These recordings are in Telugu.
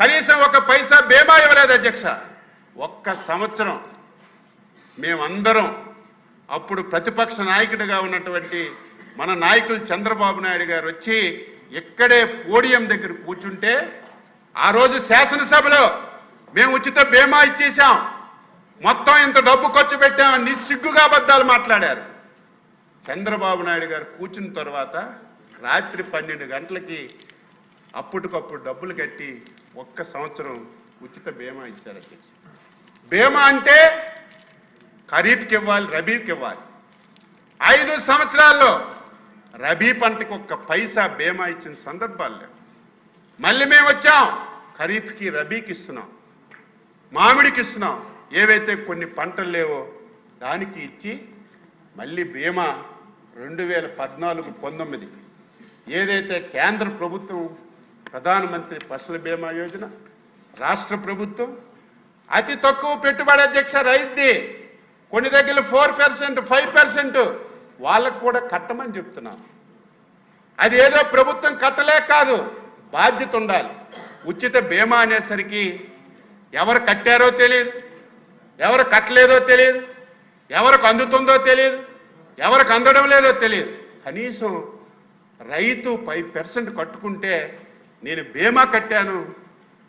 కనీసం ఒక పైసా బీమా ఇవ్వలేదు అధ్యక్ష. ఒక్క సంవత్సరం మేమందరం అప్పుడు ప్రతిపక్ష నాయకుడిగా ఉన్నటువంటి మన నాయకులు చంద్రబాబు నాయుడు గారు వచ్చి ఇక్కడే పోడియం దగ్గర కూర్చుంటే ఆ రోజు శాసనసభలో మేము ఉచిత బీమా ఇచ్చేసాం మొత్తం ఇంత డబ్బు ఖర్చు పెట్టామని నిస్సిగ్గుగా అబద్ధాలు మాట్లాడారు. చంద్రబాబు నాయుడు గారు కూర్చున్న తర్వాత రాత్రి పన్నెండు గంటలకి అప్పటికప్పుడు డబ్బులు కట్టి ఒక్క సంవత్సరం ఉచిత బీమా ఇచ్చారు అధ్యక్ష. బీమా అంటే ఖరీఫ్కి ఇవ్వాలి రబీకి ఇవ్వాలి. ఐదు సంవత్సరాల్లో రబీ పంటకి ఒక్క పైసా బీమా ఇచ్చిన సందర్భాలు లేవు. మళ్ళీ మేము వచ్చాం ఖరీఫ్కి రబీకి ఇస్తున్నాం మామిడికి ఇస్తున్నాం. ఏవైతే కొన్ని పంటలు లేవో దానికి ఇచ్చి మళ్ళీ బీమా రెండు వేల పద్నాలుగు పంతొమ్మిది ఏదైతే కేంద్ర ప్రభుత్వం ప్రధానమంత్రి ఫసల్ బీమా యోజన రాష్ట్ర ప్రభుత్వం అతి తక్కువ పెట్టుబడి అధ్యక్ష రైతుది. కొన్ని దగ్గర ఫోర్ పర్సెంట్ ఫైవ్ పర్సెంట్ వాళ్ళకు కూడా కట్టమని చెప్తున్నాను అది ఏదో ప్రభుత్వం కట్టలేక కాదు బాధ్యత ఉండాలి. ఉచిత బీమా అనేసరికి ఎవరు కట్టారో తెలియదు ఎవరు కట్టలేదో తెలియదు ఎవరికి అందుతుందో తెలియదు ఎవరికి అందడం లేదో తెలియదు. కనీసం రైతు ఫైవ్ పర్సెంట్ కట్టుకుంటే నేను బీమా కట్టాను.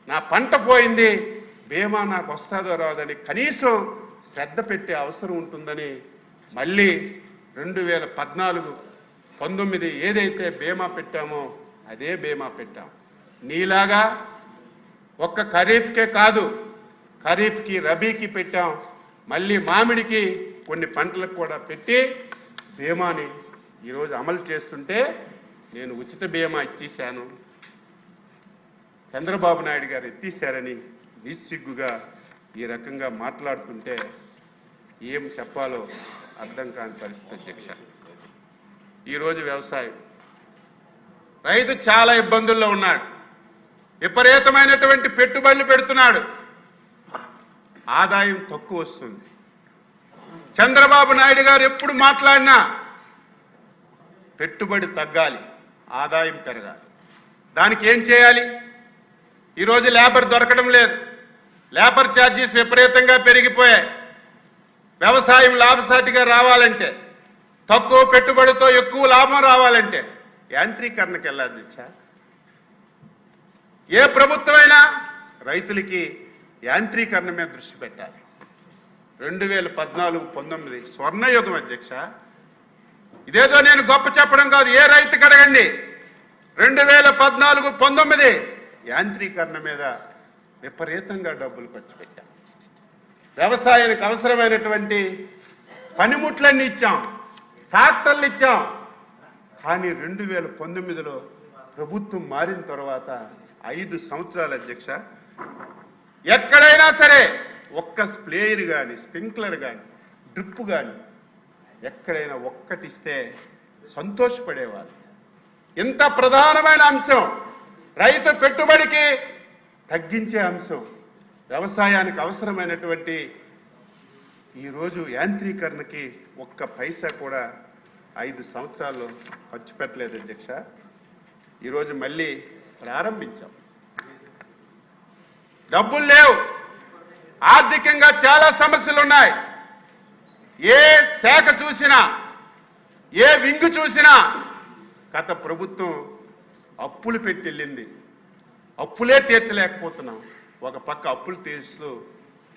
నా పంట పోయింది. బీమా నాకు వస్తుందో రాదని కనీసం శ్రద్ధ పెట్టే అవసరం ఉంటుందని మళ్ళీ రెండు వేల పద్నాలుగు పంతొమ్మిది ఏదైతే బీమా పెట్టామో అదే బీమా పెట్టాం. నీలాగా ఒక్క ఖరీఫ్కే కాదు ఖరీఫ్కి రబీకి పెట్టాం. మళ్ళీ మామిడికి కొన్ని పంటలకు కూడా పెట్టి బీమాని ఈరోజు అమలు చేస్తుంటే నేను ఉచిత బీమా ఇచ్చేశాను. చంద్రబాబు నాయుడు గారు ఎత్తేశారని నిస్సిగ్గుగా ఈ రకంగా మాట్లాడుతుంటే ఏం చెప్పాలో అర్థం కాని పరిస్థితి అధ్యక్ష. ఈరోజు వ్యవసాయం. రైతు చాలా ఇబ్బందుల్లో ఉన్నాడు. విపరీతమైనటువంటి పెట్టుబడులు పెడుతున్నాడు. ఆదాయం తక్కువ వస్తుంది. చంద్రబాబు నాయుడు గారు ఎప్పుడు మాట్లాడినా పెట్టుబడి తగ్గాలి ఆదాయం పెరగాలి. దానికి ఏం చేయాలి? ఈరోజు లేబర్ దొరకడం లేదు. లేబర్ ఛార్జీస్ విపరీతంగా పెరిగిపోయాయి. వ్యవసాయం లాభసాటిగా రావాలంటే తక్కువ పెట్టుబడితో ఎక్కువ లాభం రావాలంటే యాంత్రీకరణకి వెళ్ళాలి ఏ ప్రభుత్వమైనా రైతులకి యాంత్రీకరణ మీద దృష్టి పెట్టాలి. రెండు వేల పద్నాలుగు పంతొమ్మిది స్వర్ణయుగం అధ్యక్ష. ఇదేదో నేను గొప్ప చెప్పడం కాదు ఏ రైతు కడగండి రెండు వేల పద్నాలుగు పంతొమ్మిది యాంత్రీకరణ మీద విపరీతంగా డబ్బులు ఖర్చు పెట్టాం. వ్యవసాయానికి అవసరమైనటువంటి పనిముట్లన్నీ ఇచ్చాం ట్రాక్టర్లు ఇచ్చాం. కానీ రెండు వేల పంతొమ్మిదిలో ప్రభుత్వం మారిన తర్వాత ఐదు సంవత్సరాల అధ్యక్ష ఎక్కడైనా సరే ఒక్క స్ప్లేయర్ కానీ స్ప్రింక్లర్ కానీ డ్రిప్ కానీ ఎక్కడైనా ఒక్కటిస్తే సంతోషపడేవారు. ఇంత ప్రధానమైన అంశం రైతు పెట్టుబడికి తగ్గించే అంశం వ్యవసాయానికి అవసరమైనటువంటి ఈరోజు యాంత్రీకరణకి ఒక్క పైసా కూడా ఐదు సంవత్సరాలు ఖర్చు పెట్టలేదు అధ్యక్ష. ఈరోజు మళ్ళీ ప్రారంభించాం. డబ్బులు లేవు. ఆర్థికంగా చాలా సమస్యలు ఉన్నాయి ఏ శాఖ చూసినా ఏ వింగు చూసినా గత ప్రభుత్వం అప్పులు పెట్టి వెళ్ళింది. అప్పులే తీర్చలేకపోతున్నాం. ఒక పక్క అప్పులు తీర్చుతూ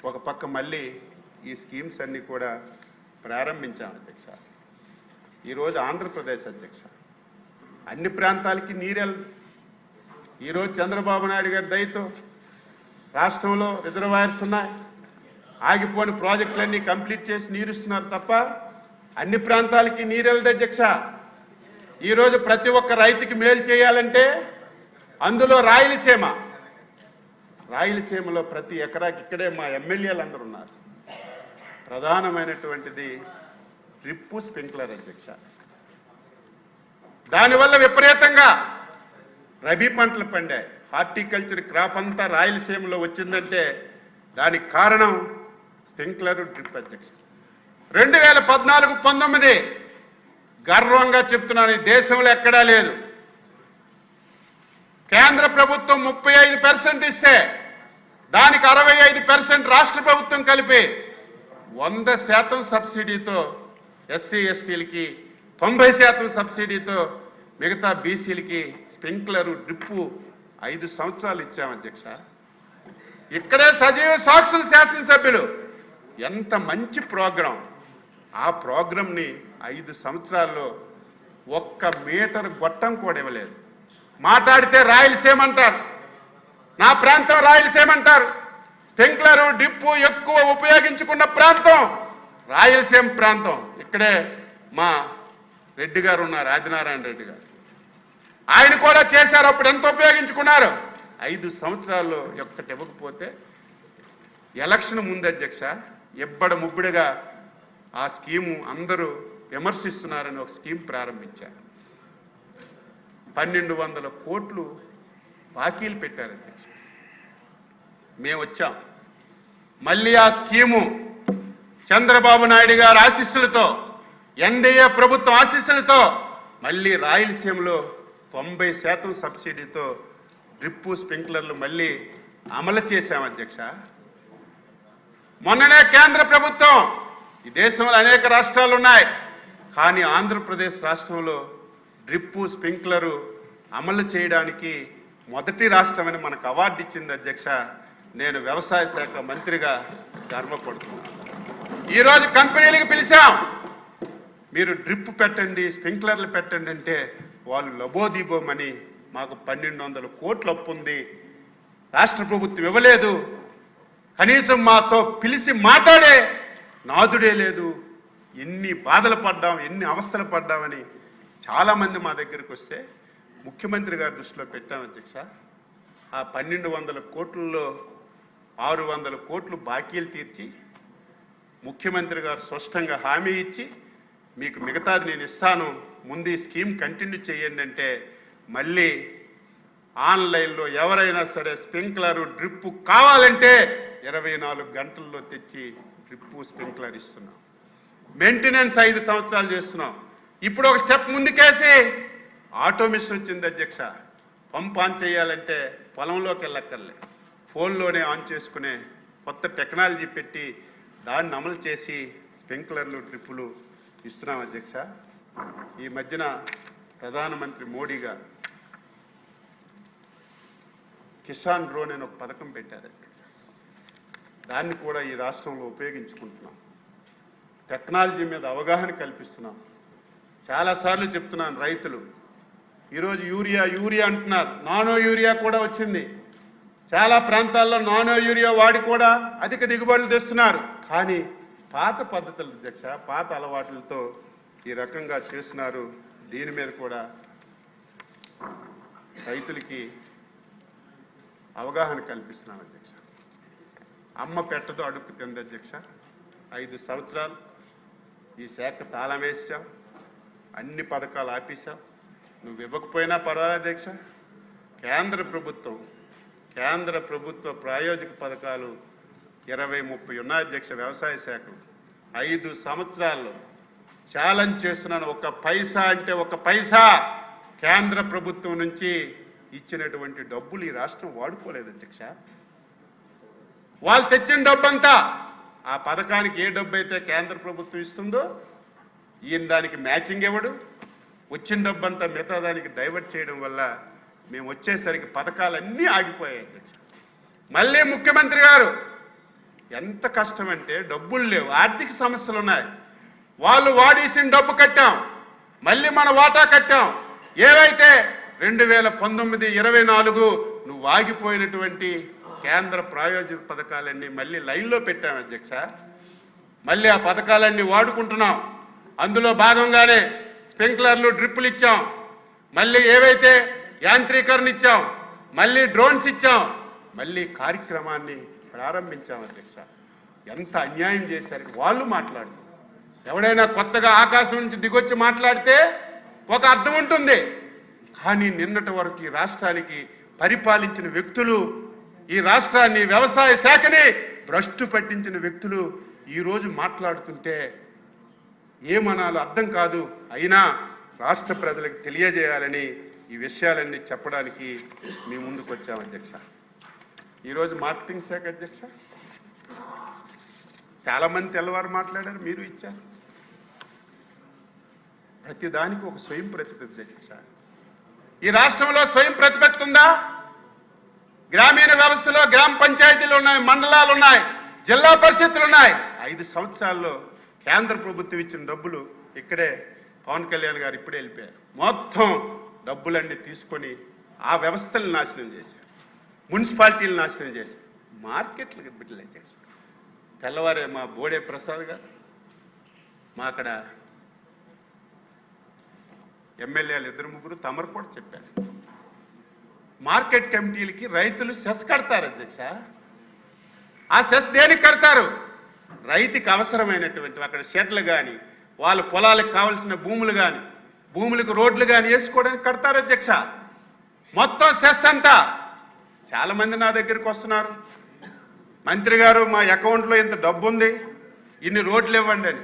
ఒక పక్క మళ్ళీ ఈ స్కీమ్స్ అన్నీ కూడా ప్రారంభించాం అధ్యక్ష. ఈరోజు ఆంధ్రప్రదేశ్ అధ్యక్ష. అన్ని ప్రాంతాలకి నీరెల్ ఈరోజు చంద్రబాబు నాయుడు గారి దయతో రాష్ట్రంలో రిజర్వాయర్స్ ఉన్నాయి. ఆగిపోని ప్రాజెక్టులన్నీ కంప్లీట్ చేసి నీరుస్తున్నారు తప్ప అన్ని ప్రాంతాలకి నీరెళ్ళదు అధ్యక్ష. ఈరోజు ప్రతి ఒక్క రైతుకి మేలు చేయాలంటే అందులో రాయలసీమ. రాయలసీమలో ప్రతి ఎకరాకి ఇక్కడే మా ఎమ్మెల్యేలు అందరు ఉన్నారు. ప్రధానమైనటువంటిది డ్రిప్పు స్ప్రింక్లర్ అధ్యక్ష. దానివల్ల విపరీతంగా రబీ పంటలు పండాయి. హార్టికల్చర్ క్రాప్ అంతా రాయలసీమలో వచ్చిందంటే దానికి కారణం స్ప్రింక్లర్ డ్రిప్ అధ్యక్ష. రెండు వేల పద్నాలుగు పంతొమ్మిది గర్వంగా చెప్తున్నాను ఈ దేశంలో ఎక్కడా లేదు. కేంద్ర ప్రభుత్వం ముప్పై ఐదు పర్సెంట్ ఇస్తే దానికి అరవై ఐదు పర్సెంట్ రాష్ట్ర ప్రభుత్వం కలిపి వంద శాతం సబ్సిడీతో ఎస్సీ ఎస్టీలకి తొంభై శాతం సబ్సిడీతో మిగతా బీసీలకి స్ప్రింక్లరు డ్రిప్పు ఐదు సంవత్సరాలు ఇచ్చాం అధ్యక్ష. ఇక్కడే సజీవ సాక్షులు శాసనసభ్యులు. ఎంత మంచి ప్రోగ్రాం. ఆ ప్రోగ్రాంని ఐదు సంవత్సరాల్లో ఒక్క మీటర్ గొట్టం కూడా ఇవ్వలేదు. మాట్లాడితే రాయలసీమ అంటారు. నా ప్రాంతం రాయలసీమ అంటారు. స్ప్రింక్లరు డిప్పు ఎక్కువ ఉపయోగించుకున్న ప్రాంతం రాయలసీమ ప్రాంతం. ఇక్కడే మా రెడ్డి గారు ఉన్నారు ఆదినారాయణ రెడ్డి గారు. ఆయన కూడా చేశారు అప్పుడు ఎంత ఉపయోగించుకున్నారు? ఐదు సంవత్సరాల్లో ఒక్కటి ఇవ్వకపోతే ఎలక్షన్ ముందు అధ్యక్ష ఎబ్బడ ముబ్బడిగా ఆ స్కీము అందరూ విమర్శిస్తున్నారని ఒక స్కీమ్ ప్రారంభించారు. పన్నెండు వందల కోట్లు బాకీలు పెట్టారు అధ్యక్ష. మేము వచ్చాం. మళ్ళీ ఆ స్కీము చంద్రబాబు నాయుడు గారి ఆశీస్సులతో ఎన్డీఏ ప్రభుత్వం ఆశీస్సులతో మళ్ళీ రాయలసీమలో తొంభై శాతం సబ్సిడీతో డ్రిప్పు స్ప్రింక్లర్లు మళ్ళీ అమలు చేశాం అధ్యక్ష. మొన్ననే కేంద్ర ప్రభుత్వం ఈ దేశంలో అనేక రాష్ట్రాలు ఉన్నాయి. కానీ ఆంధ్రప్రదేశ్ రాష్ట్రంలో డ్రిప్పు స్ప్రింక్లరు అమలు చేయడానికి మొదటి రాష్ట్రమని మనకు అవార్డు ఇచ్చింది అధ్యక్ష నేను వ్యవసాయ శాఖ మంత్రిగా గర్వపడుతున్నాను. ఈరోజు కంపెనీలకు పిలిచాం. మీరు డ్రిప్ పెట్టండి స్ప్రింక్లర్లు పెట్టండి అంటే వాళ్ళు లబోదీబోమని మాకు పన్నెండు వందల కోట్లు అప్పు ఉంది. రాష్ట్ర ప్రభుత్వం ఇవ్వలేదు. కనీసం మాతో పిలిచి మాట్లాడే నాదుడే లేదు. ఎన్ని బాధలు పడ్డాం ఎన్ని అవస్థలు పడ్డామని చాలామంది మా దగ్గరికి వస్తే ముఖ్యమంత్రి గారి దృష్టిలో పెట్టాను అధ్యక్ష. ఆ పన్నెండు వందల కోట్లలో ఆరు వందల కోట్లు బాకీలు తీర్చి ముఖ్యమంత్రి గారు స్పష్టంగా హామీ ఇచ్చి మీకు మిగతాది నేను ఇస్తాను ముందు ఈ స్కీమ్ కంటిన్యూ చేయండి అంటే మళ్ళీ ఆన్లైన్లో ఎవరైనా సరే స్ప్రింక్లర్ డ్రిప్పు కావాలంటే ఇరవై నాలుగు గంటల్లో తెచ్చి డ్రిప్పు స్ప్రింక్లర్ ఇస్తున్నాం. మెయింటెనెన్స్ ఐదు సంవత్సరాలు చేస్తున్నాం. ఇప్పుడు ఒక స్టెప్ ముందుకేసి ఆటోమేషన్ వచ్చింది అధ్యక్ష. పంప్ ఆన్ చేయాలంటే పొలంలోకి వెళ్ళక్కర్లే. ఫోన్లోనే ఆన్ చేసుకునే కొత్త టెక్నాలజీ పెట్టి దాన్ని అమలు చేసి స్ప్రింక్లర్లు డ్రిప్పులు ఇస్తున్నాం అధ్యక్ష. ఈ మధ్యన ప్రధానమంత్రి మోడీ గారు కిసాన్ డ్రోన్ అని ఒక పథకం పెట్టారు. దాన్ని కూడా ఈ రాష్ట్రంలో ఉపయోగించుకుంటున్నాం. టెక్నాలజీ మీద అవగాహన కల్పిస్తున్నాం. చాలాసార్లు చెప్తున్నాను రైతులు ఈరోజు యూరియా యూరియా అంటున్నారు. నానో యూరియా కూడా వచ్చింది. చాలా ప్రాంతాల్లో నానో యూరియా వాడి కూడా అధిక దిగుబడులు తెస్తున్నారు. కానీ పాత పద్ధతులు అధ్యక్ష పాత అలవాట్లతో ఈ రకంగా చేస్తున్నారు. దీని మీద కూడా రైతులకి అవగాహన కల్పిస్తున్నాను అధ్యక్ష. అమ్మ పెట్టదు అడుక్కు తింది అధ్యక్ష. ఐదు సంవత్సరాలు ఈ శాఖ తాళం వేసాం అన్ని పథకాలు ఆపేశాం నువ్వు ఇవ్వకపోయినా పర్వాలేదు దీక్ష. కేంద్ర ప్రభుత్వం కేంద్ర ప్రభుత్వ ప్రాయోజక పథకాలు ఇరవై ముప్పై ఉన్నాయి అధ్యక్ష వ్యవసాయ శాఖలు ఐదు సంవత్సరాల్లో ఛాలెంజ్ చేస్తున్నాను. ఒక పైసా అంటే ఒక పైసా. కేంద్ర ప్రభుత్వం నుంచి ఇచ్చినటువంటి డబ్బులు ఈ రాష్ట్రం వాడుకోలేదు అధ్యక్ష. వాళ్ళు తెచ్చిన డబ్బంతా ఆ పథకానికి ఏ డబ్బు అయితే కేంద్ర ప్రభుత్వం ఇస్తుందో ఈయన దానికి మ్యాచింగ్ ఇవ్వడు వచ్చిన డబ్బంతా మిగతా దానికి డైవర్ట్ చేయడం వల్ల మేము వచ్చేసరికి పథకాలన్నీ ఆగిపోయాయి మళ్ళీ ముఖ్యమంత్రి గారు ఎంత కష్టం అంటే డబ్బులు లేవు ఆర్థిక సమస్యలు ఉన్నాయి. వాళ్ళు వాడేసిన డబ్బు కట్టాం మళ్ళీ మన వాటా కట్టాం. ఏవైతే రెండు వేల పంతొమ్మిది ఇరవై నాలుగు నువ్వు ఆగిపోయినటువంటి కేంద్ర ప్రాయోజిత పథకాలన్నీ మళ్ళీ లైన్లో పెట్టాం అధ్యక్ష. మళ్ళీ ఆ పథకాలన్నీ వాడుకుంటున్నాం. అందులో భాగంగానే స్ప్రింక్లర్లు డ్రిప్పులు ఇచ్చాం. మళ్ళీ ఏవైతే యాంత్రీకరణ ఇచ్చాం మళ్ళీ డ్రోన్స్ ఇచ్చాం మళ్ళీ కార్యక్రమాన్ని ప్రారంభించాం అధ్యక్ష. ఎంత అన్యాయం చేశారు వాళ్ళు మాట్లాడుతున్నారు ఎవడైనా కొత్తగా ఆకాశం నుంచి దిగొచ్చి మాట్లాడితే ఒక అర్థం ఉంటుంది. కానీ నిన్నటి వరకు ఈ రాష్ట్రానికి పరిపాలించిన వ్యక్తులు ఈ రాష్ట్రాన్ని వ్యవసాయ శాఖని భ్రష్టు పట్టించిన వ్యక్తులు ఈరోజు మాట్లాడుతుంటే ఏమనాలో అర్థం కాదు. అయినా రాష్ట్ర ప్రజలకు తెలియజేయాలని ఈ విషయాలన్నీ చెప్పడానికి మీ ముందుకు వచ్చాం అధ్యక్ష. ఈరోజు మార్కెటింగ్ శాఖ అధ్యక్ష. చాలామంది తెల్లవారు మాట్లాడారు మీరు ఇచ్చారు. ప్రతిదానికి ఒక స్వయం ప్రతిపత్తి అధ్యక్ష. ఈ రాష్ట్రంలో స్వయం ప్రతిపత్తి ఉందా? గ్రామీణ వ్యవస్థలో గ్రామ పంచాయతీలు ఉన్నాయి మండలాలు ఉన్నాయి జిల్లా పరిషత్తులు ఉన్నాయి. ఐదు సంవత్సరాల్లో కేంద్ర ప్రభుత్వం ఇచ్చిన డబ్బులు ఇక్కడే పవన్ కళ్యాణ్ గారు ఇప్పుడే వెళ్ళిపోయారు. మొత్తం డబ్బులన్నీ తీసుకొని ఆ వ్యవస్థలు నాశనం చేశారు. మున్సిపాలిటీలు నాశనం చేశారు. మార్కెట్లకు బిడ్డలు చేశారు. తెల్లవారే మా బోడే ప్రసాద్ గారు మా అక్కడ ఎమ్మెల్యేలు ఇద్దరు ముగ్గురు తమరు కూడా చెప్పారు. మార్కెట్ కమిటీలకి రైతులు సెస్ కడతారు అధ్యక్ష. ఆ సెస్ దేనికి కడతారు? రైతుకి అవసరమైనటువంటి అక్కడ షెడ్లు కానీ వాళ్ళ పొలాలకు కావలసిన భూములు కానీ భూములకు రోడ్లు కానీ వేసుకోవడానికి కడతారు అధ్యక్ష. మొత్తం సెస్ అంతా. చాలామంది నా దగ్గరికి వస్తున్నారు. మంత్రి గారు మా అకౌంట్లో ఇంత డబ్బు ఉంది ఇన్ని రోడ్లు ఇవ్వండి అని.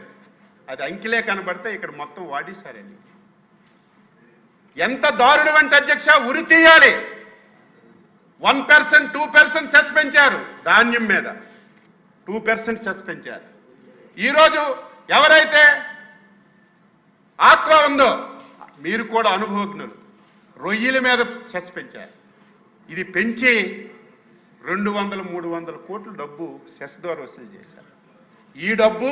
అది అంకిలే కనబడితే ఇక్కడ మొత్తం వాడేశారండి. ఎంత దారుణం అంటే అధ్యక్ష ఉరి తీయాలి. One percent two percent cess పెంచారు ధాన్యం మీద. టూ పర్సెంట్ సెస్ పెంచారు. ఈరోజు ఎవరైతే ఆక్వా ఉందో మీరు కూడా అనుభవజ్ఞులు రొయ్యల మీద సెస్ పెంచారు. ఇది పెంచి రెండు వందల మూడు వందల కోట్ల డబ్బు సెస్ ద్వారా వసూలు చేశారు. ఈ డబ్బు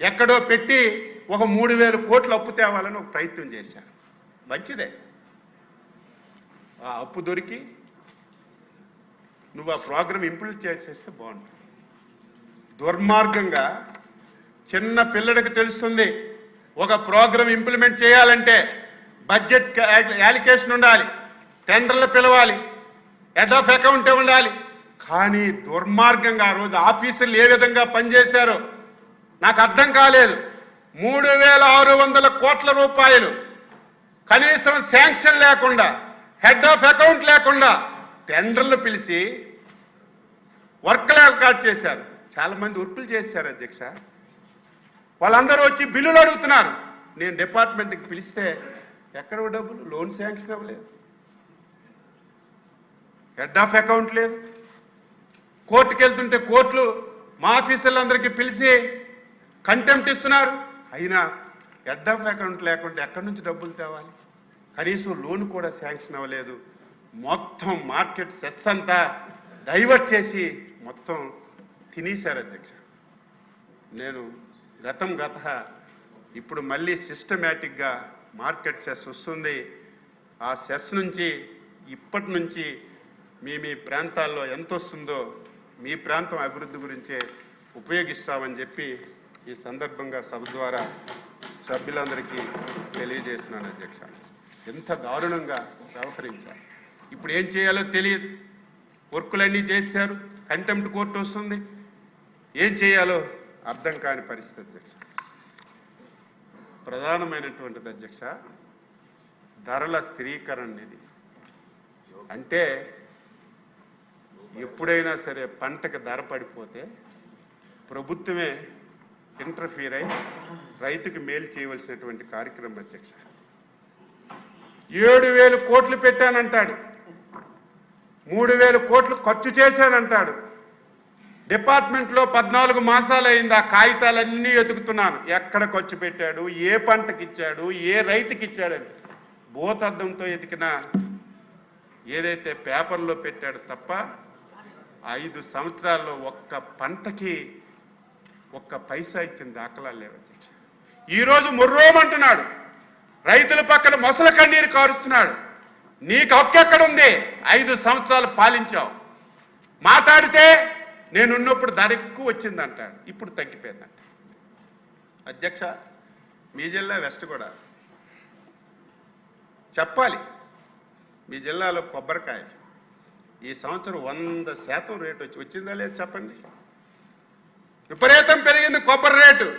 ఎక్కడో పెట్టి ఒక మూడు వేల కోట్లు అప్పు తేవాలని ఒక ప్రయత్నం చేశారు. మంచిదే. ఆ అప్పు దొరికి నువ్వు ఆ ప్రోగ్రామ్ ఇంప్లిమెంట్ చేసేస్తే బాగుంటుంది. దుర్మార్గంగా చిన్న పిల్లడికి తెలుస్తుంది ఒక ప్రోగ్రామ్ ఇంప్లిమెంట్ చేయాలంటే బడ్జెట్ యాలికేషన్ ఉండాలి టెండర్లు పిలవాలి హెడ్ ఆఫ్ అకౌంట్ ఉండాలి. కానీ దుర్మార్గంగా ఆ రోజు ఆఫీసులు ఏ విధంగా పనిచేశారో నాకు అర్థం కాలేదు. మూడు వేల ఆరు వందల కోట్ల రూపాయలు కనీసం శాంక్షన్ లేకుండా హెడ్ ఆఫ్ అకౌంట్ లేకుండా టెండర్లు పిలిచి వర్క్లు ఏర్పాటు చేశారు. చాలామంది వర్కులు చేశారు అధ్యక్ష. వాళ్ళందరూ వచ్చి బిల్లులు అడుగుతున్నారు. నేను డిపార్ట్మెంట్కి పిలిస్తే ఎక్కడ డబ్బులు? లోన్ శాంక్షన్ అవ్వలేదు. హెడ్ ఆఫ్ అకౌంట్ లేదు. కోర్టుకి వెళ్తుంటే కోర్టులు మా ఆఫీసర్లందరికీ పిలిచి కంటెంప్ట్ ఇస్తున్నారు. అయినా హెడ్ ఆఫ్ అకౌంట్ లేకుంటే ఎక్కడి నుంచి డబ్బులు తేవాలి? కనీసం లోన్ కూడా శాంక్షన్ అవ్వలేదు. మొత్తం మార్కెట్ సెస్ అంతా డైవర్ట్ చేసి మొత్తం తినేశారు అధ్యక్ష. నేను గతం గత ఇప్పుడు మళ్ళీ సిస్టమేటిక్గా మార్కెట్ సెస్ వస్తుంది. ఆ సెస్ నుంచి ఇప్పటి నుంచి మీ మీ ప్రాంతాల్లో ఎంత వస్తుందో మీ ప్రాంతం అభివృద్ధి గురించే ఉపయోగిస్తామని చెప్పి ఈ సందర్భంగా సభ ద్వారా సభ్యులందరికీ తెలియజేస్తున్నాను అధ్యక్ష. ఎంత దారుణంగా వ్యవహరించారు. ఇప్పుడు ఏం చేయాలో తెలియదు. వర్కులన్నీ చేశారు. కంటెంప్ట్ కోర్టు వస్తుంది. ఏం చేయాలో అర్థం కాని పరిస్థితి అధ్యక్ష. ప్రధానమైనటువంటిది అధ్యక్ష ధరల స్థిరీకరణ నిధి. అంటే ఎప్పుడైనా సరే పంటకు ధర పడిపోతే ప్రభుత్వమే ఇంటర్ఫీర్ అయి రైతుకు మేలు చేయవలసినటువంటి కార్యక్రమం అధ్యక్ష. ఏడు వేలు కోట్లు పెట్టానంటాడు. మూడు వేలు కోట్లు ఖర్చు చేశానంటాడు. డిపార్ట్మెంట్లో పద్నాలుగు మాసాలు అయింది ఆ కాగితాలన్నీ వెతుకుతున్నాను ఎక్కడ ఖర్చు పెట్టాడు? ఏ పంటకి ఇచ్చాడు ఏ రైతుకి ఇచ్చాడని భూతద్దంతో ఎతికిన ఏదైతే పేపర్లో పెట్టాడు తప్ప ఐదు సంవత్సరాల్లో ఒక్క పంటకి ఒక్క పైసా ఇచ్చిన దాఖలాలు లేవు అధ్యక్ష. ఈరోజు ముర్రోమంటున్నాడు. రైతుల పక్కన మొసల కన్నీరు కారుస్తున్నాడు. నీకు హక్కు ఉంది ఐదు సంవత్సరాలు పాలించావు. మాట్లాడితే నేనున్నప్పుడు ధర ఎక్కువ వచ్చిందంటాడు. ఇప్పుడు తగ్గిపోయిందంట. అధ్యక్ష మీ జిల్లా వెస్ట్ కూడా. చెప్పాలి మీ జిల్లాలో కొబ్బరికాయ. ఈ సంవత్సరం వంద శాతం రేటు వచ్చి వచ్చిందా లేదు చెప్పండి? విపరీతం పెరిగింది కొబ్బరి రేటు.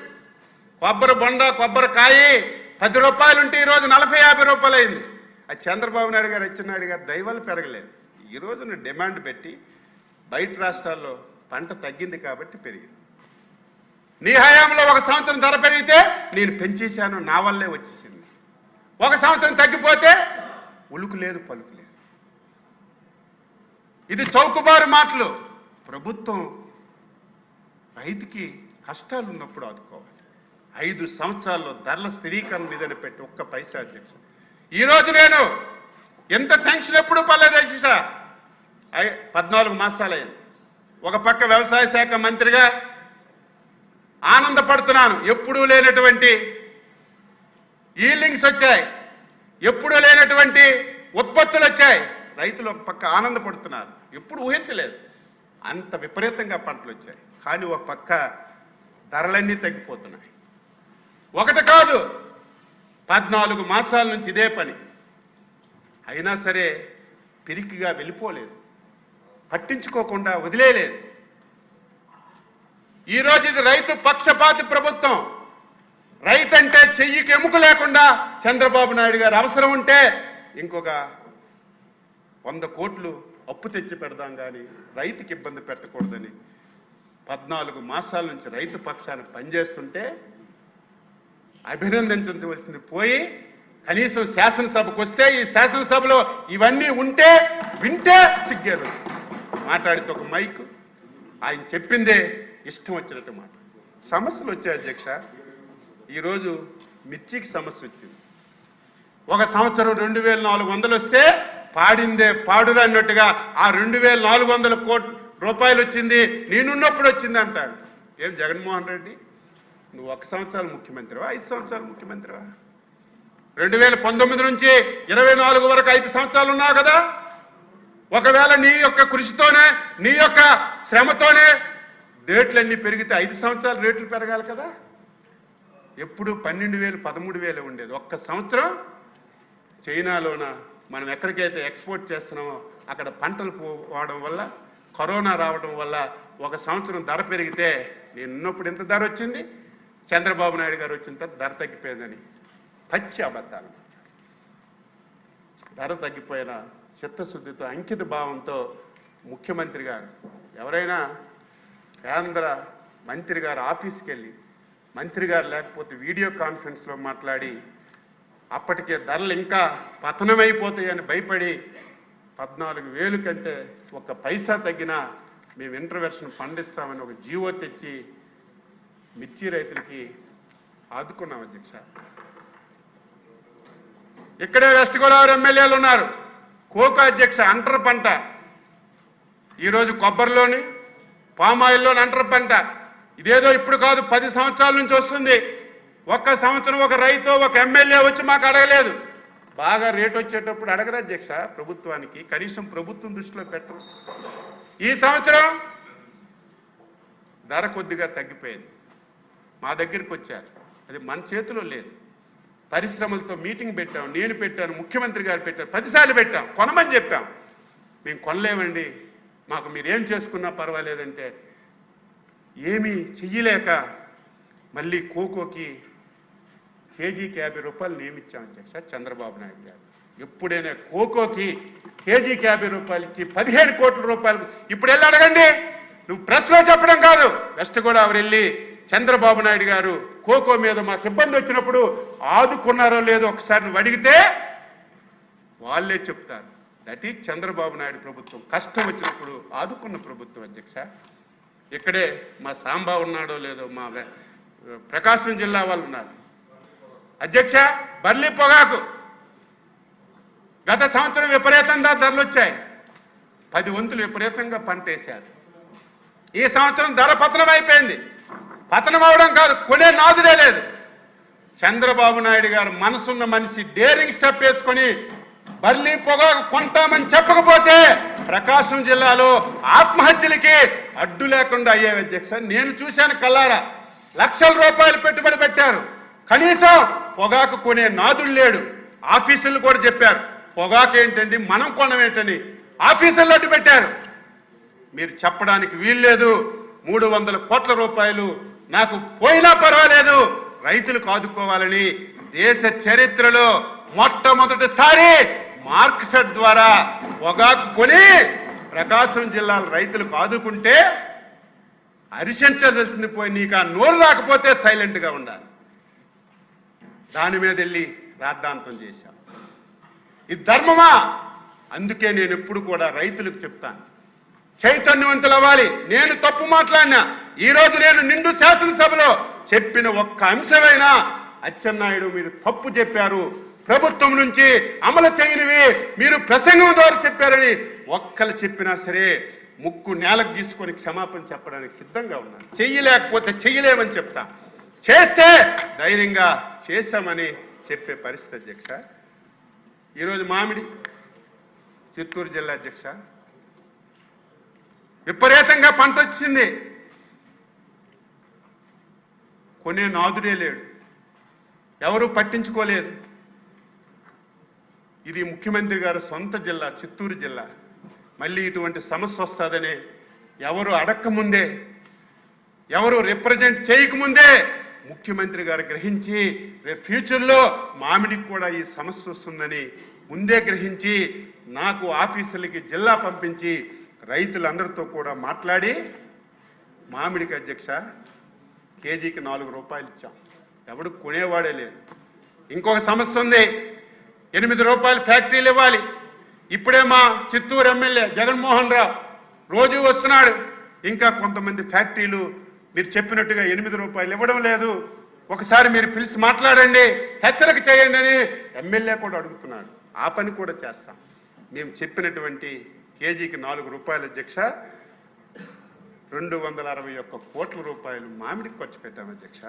కొబ్బరి బొండ కొబ్బరికాయ పది రూపాయలు ఉంటే ఈరోజు నలభై యాభై రూపాయలు అయింది అది చంద్రబాబు నాయుడు గారు అచ్చెన్నాయుడు గారు దైవాలు పెరగలేదు. ఈ రోజున డిమాండ్ పెట్టి బయట రాష్ట్రాల్లో పంట తగ్గింది కాబట్టి పెరిగింది. నీ హయాంలో ఒక సంవత్సరం ధర పెరిగితే నేను పెంచేశాను నా వల్లే వచ్చేసింది. ఒక సంవత్సరం తగ్గిపోతే ఉలుకు లేదు పలుకు లేదు. ఇది చౌకబారు మాటలు. ప్రభుత్వం రైతుకి కష్టాలు ఉన్నప్పుడు ఆదుకోవాలి. ఐదు సంవత్సరాల్లో ధరల స్థిరీకరణ నిధిని పెట్టి ఒక్క పైసా అధ్యక్ష. ఈరోజు నేను ఎంత టెన్షన్ ఎప్పుడు పర్లేదు అధ్యక్ష. పద్నాలుగు మాసాలయ్యింది. ఒక పక్క వ్యవసాయ శాఖ మంత్రిగా ఆనందపడుతున్నాను. ఎప్పుడూ లేనటువంటి ఈల్డింగ్స్ వచ్చాయి. ఎప్పుడూ లేనటువంటి ఉత్పత్తులు వచ్చాయి. రైతులు ఒక పక్క ఆనందపడుతున్నారు. ఎప్పుడు ఊహించలేదు. అంత విపరీతంగా పంటలు వచ్చాయి. కానీ ఒక పక్క ధరలన్నీ తగ్గిపోతున్నాయి. ఒకటి కాదు. పద్నాలుగు మాసాల నుంచి ఇదే పని. అయినా సరే పిరికిగా వెళ్ళిపోలేదు. పట్టించుకోకుండా వదిలేయలేదు. ఈరోజు ఇది రైతు పక్షపాతి ప్రభుత్వం. రైతు అంటే చెయ్యికి ఎముక లేకుండా చంద్రబాబు నాయుడు గారు అవసరం ఉంటే ఇంకొక వంద కోట్లు అప్పు తెచ్చి పెడదాం కానీ రైతుకి ఇబ్బంది పెట్టకూడదని పద్నాలుగు మాసాల నుంచి రైతు పక్షాన్ని పనిచేస్తుంటే అభినందించవలసింది పోయి కనీసం శాసనసభకు వస్తే ఈ శాసనసభలో ఇవన్నీ ఉంటే వింటే సిగ్గేరు. మాట్లాడితే ఒక మైక్. ఆయన చెప్పిందే ఇష్టం వచ్చినట్టు మాట. సమస్యలు వచ్చాయి అధ్యక్ష. ఈరోజు మిర్చికి సమస్య వచ్చింది. ఒక సంవత్సరం రెండు వేల నాలుగు వందలు వస్తే పాడిందే పాడురా అన్నట్టుగా ఆ రెండు వేల నాలుగు వందల కోట్ రూపాయలు వచ్చింది నేనున్నప్పుడు వచ్చింది అంటాడు. ఏం జగన్మోహన్ రెడ్డి? నువ్వు ఒక సంవత్సరాలు ముఖ్యమంత్రివా? ఐదు సంవత్సరాలు ముఖ్యమంత్రివా? రెండు వేల పంతొమ్మిది నుంచి ఇరవై నాలుగు వరకు ఐదు సంవత్సరాలు ఉన్నావు కదా? ఒకవేళ నీ యొక్క కృషితోనే నీ యొక్క శ్రమతోనే రేట్లన్నీ పెరిగితే ఐదు సంవత్సరాలు రేట్లు పెరగాలి కదా? ఎప్పుడు పన్నెండు వేలు పదమూడు వేలు ఉండేది. ఒక్క సంవత్సరం చైనాలోన మనం ఎక్కడికైతే ఎక్స్పోర్ట్ చేస్తున్నామో అక్కడ పంటలు పోవడం వల్ల కరోనా రావడం వల్ల ఒక సంవత్సరం ధర పెరిగితే నేను ఉన్నప్పుడు ఎంత ధర వచ్చింది? చంద్రబాబు నాయుడు గారు వచ్చిన తర్వాత ధర తగ్గిపోయిందని పచ్చి అబద్ధాలు ధర తగ్గిపోయిన చిత్తశుద్ధితో అంకిత భావంతో ముఖ్యమంత్రి గారు ఎవరైనా కేంద్ర మంత్రి గారు ఆఫీస్కి వెళ్ళి మంత్రి గారు లేకపోతే వీడియో కాన్ఫరెన్స్లో మాట్లాడి అప్పటికే ధరలు ఇంకా పతనమైపోతాయని భయపడి పద్నాలుగు వేలు కంటే ఒక పైసా తగ్గినా మేము ఇంటర్వెన్షన్ పండిస్తామని ఒక జీవో తెచ్చి మిర్చి రైతులకి ఆదుకున్నాం అధ్యక్ష. ఇక్కడే వెస్ట్ గోదావరి ఎమ్మెల్యేలు ఉన్నారు. కోకో అధ్యక్ష అంటర్ పంట. ఈరోజు కొబ్బరిలోని పామాయిల్లోని అంటర్ పంట. ఇదేదో ఇప్పుడు కాదు పది సంవత్సరాల నుంచి వస్తుంది. ఒక్క సంవత్సరం ఒక రైతు ఒక ఎమ్మెల్యే వచ్చి మాకు అడగలేదు. బాగా రేట్ వచ్చేటప్పుడు అడగరు అధ్యక్ష ప్రభుత్వానికి? కనీసం ప్రభుత్వం దృష్టిలో పెట్టరు ఈ సంవత్సరం ధర కొద్దిగా తగ్గిపోయింది. మా దగ్గరికి వచ్చారు. అది మన చేతిలో లేదు. పరిశ్రమలతో మీటింగ్ పెట్టాం నేను పెట్టాను ముఖ్యమంత్రి గారు పెట్టారు పదిసార్లు పెట్టాం కొనమని చెప్పాం. మేము కొనలేమండి మాకు మీరేం చేసుకున్నా పర్వాలేదంటే ఏమీ చెయ్యలేక మళ్ళీ కోకోకి కేజీకి యాభై రూపాయలు నియమించాం అధ్యక్ష చంద్రబాబు నాయుడు గారు. ఎప్పుడైనా కోకోకి కేజీకి యాభై రూపాయలు ఇచ్చి పదిహేను కోట్ల రూపాయలు ఇప్పుడు వెళ్ళి అడగండి. నువ్వు ప్రెస్లో చెప్పడం కాదు వెస్ట్ గోదావరి వెళ్ళి చంద్రబాబు నాయుడు గారు కోకో మీద మాకు ఇబ్బంది వచ్చినప్పుడు ఆదుకున్నారో లేదో ఒకసారి నువ్వు అడిగితే వాళ్ళే చెప్తారు. దట్ ఈజ్ చంద్రబాబు నాయుడు ప్రభుత్వం. కష్టం వచ్చినప్పుడు ఆదుకున్న ప్రభుత్వం అధ్యక్ష. ఇక్కడే మా సాంబా ఉన్నాడో లేదో మా ప్రకాశం జిల్లా వాళ్ళు ఉన్నారు. అధ్యక్ష బర్లీ పొగాకు. గత సంవత్సరం విపరీతంగా ధరలు వచ్చాయి. పది వంతులు విపరీతంగా పంట వేశారు ఈ సంవత్సరం ధర పతనం అయిపోయింది. పతనం అవడం కాదు కొనే నాదుడే లేదు. చంద్రబాబు నాయుడు గారు మనసున్న మనిషి డేరింగ్ స్టెప్ వేసుకొని బర్లీ పొగాకు కొంటామని చెప్పకపోతే ప్రకాశం జిల్లాలో ఆత్మహత్యలకి అడ్డు లేకుండా అయ్యే అధ్యక్ష. నేను చూశాను కల్లారా లక్షల రూపాయలు పెట్టుబడి పెట్టారు. కనీసం పొగాకు కొనే నాదుడు లేడు. ఆఫీసులు కూడా చెప్పారు పొగాకు ఏంటండి మనం కొనవేంటని ఆఫీసులు అడ్డు పెట్టారు. మీరు చెప్పడానికి వీల్లేదు మూడు వందల కోట్ల రూపాయలు నాకు పోయినా పర్వాలేదు. రైతులు కాదుకోవాలని దేశ చరిత్రలో మొట్టమొదటిసారి మార్క్సెట్ ద్వారా పొగాకు కొని ప్రకాశం జిల్లాల రైతులు కాదుకుంటే హరిశంచదలసింది పోయి నీకు ఆ నోరు రాకపోతే సైలెంట్గా ఉండాలి. దాని మీద వెళ్ళి రాద్ధాంతం చేశాం ఇది ధర్మమా? అందుకే నేను ఎప్పుడు కూడా రైతులకు చెప్తాను. చైతన్యవంతులు అవ్వాలి నేను తప్పు మాట్లాడినా. ఈరోజు నేను నిండు శాసనసభలో చెప్పిన ఒక్క అంశమైనా అచ్చెన్నాయుడు మీరు తప్పు చెప్పారు. ప్రభుత్వం నుంచి అమలు చేయనివి మీరు ప్రసంగం ద్వారా చెప్పారని ఒక్కరు చెప్పినా సరే ముక్కు నేలకు తీసుకొని క్షమాపణ చెప్పడానికి సిద్ధంగా ఉన్నాను. చెయ్యలేకపోతే చెయ్యలేమని చెప్తా. చేస్తే ధైర్యంగా చేశామని చెప్పే పరిస్థితి అధ్యక్ష. ఈరోజు మామిడి చిత్తూరు జిల్లా అధ్యక్ష. విపరీతంగా పంట వచ్చింది. కొనే నాదుడే లేడు. ఎవరు పట్టించుకోలేదు. ఇది ముఖ్యమంత్రి గారు సొంత జిల్లా చిత్తూరు జిల్లా. మళ్ళీ ఇటువంటి సమస్య వస్తుందని ఎవరు అడక్కముందే ఎవరు రిప్రజెంట్ చేయకముందే ముఖ్యమంత్రి గారు గ్రహించి రేపు ఫ్యూచర్లో మామిడికి కూడా ఈ సమస్య వస్తుందని ముందే గ్రహించి నాకు ఆఫీసులకి జిల్లా పంపించి రైతులందరితో కూడా మాట్లాడి మామిడికి అధ్యక్ష కేజీకి నాలుగు రూపాయలు ఇచ్చాం. ఎవడు కొనేవాడే లేదు. ఇంకొక సమస్య ఉంది. ఎనిమిది రూపాయలు ఫ్యాక్టరీలు ఇవ్వాలి. ఇప్పుడే మా చిత్తూరు ఎమ్మెల్యే జగన్మోహన్ రావు రోజు వస్తున్నాడు. ఇంకా కొంతమంది ఫ్యాక్టరీలు మీరు చెప్పినట్టుగా ఎనిమిది రూపాయలు ఇవ్వడం లేదు. ఒకసారి మీరు పిలిచి మాట్లాడండి. హెచ్చరిక చేయండి అని ఎమ్మెల్యే కూడా అడుగుతున్నాడు. ఆ పని కూడా చేస్తాం. మేము చెప్పినటువంటి కేజీకి నాలుగు రూపాయల అధ్యక్ష. రెండు వందల అరవై ఒక్క కోట్ల రూపాయలు మామిడికి ఖర్చు పెట్టాం అధ్యక్ష.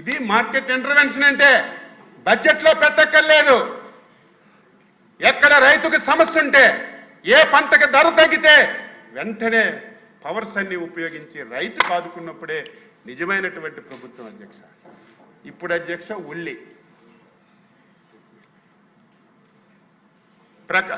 ఇది మార్కెట్ ఇంటర్వెన్షన్ అంటే బడ్జెట్లో పెట్టక్కర్లేదు. ఎక్కడ రైతుకు సమస్య ఉంటే ఏ పంటకు ధర తగ్గితే వెంటనే పవర్స్ అన్ని ఉపయోగించి రైతు కాదుకున్నప్పుడే నిజమైనటువంటి ప్రభుత్వం అధ్యక్ష. ఇప్పుడు అధ్యక్ష ఉల్లి. fracas.